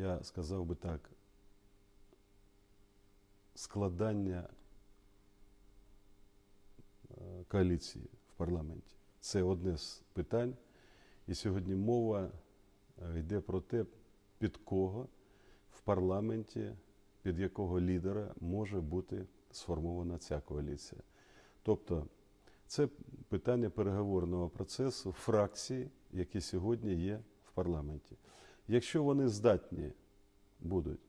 я сказав би так, складання е, коаліції в парламенті. Це одне з питань. І сьогодні мова е, йде про те, під кого в парламенті, під якого лідера може бути сформована ця коаліція. Тобто це питання переговорного процесу фракцій, які сьогодні є в парламенті. Якщо вони здатні будуть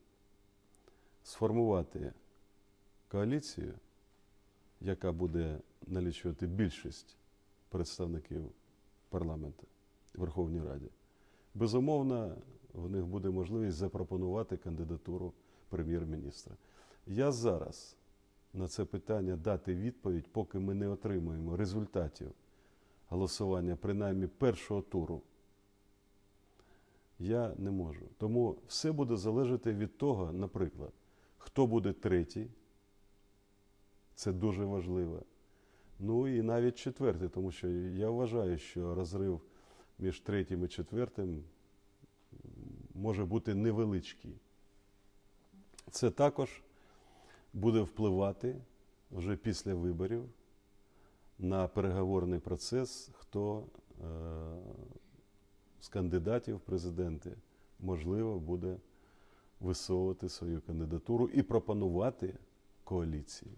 сформувати коаліцію, яка буде налічувати більшість представників парламенту в Верховній Раді, безумовно, в них буде можливість запропонувати кандидатуру прем'єр-міністра. Я зараз на це питання дати відповідь, поки ми не отримуємо результатів голосування, принаймні першого туру, я не можу. Тому все буде залежати від того, наприклад, хто буде третій. Це дуже важливо. Ну і навіть четвертий, тому що я вважаю, що розрив між третім і четвертим може бути невеличкий. Це також буде впливати вже після виборів на переговорний процес, хто е, з кандидатів в президенти можливо буде висовувати свою кандидатуру і пропонувати коаліції.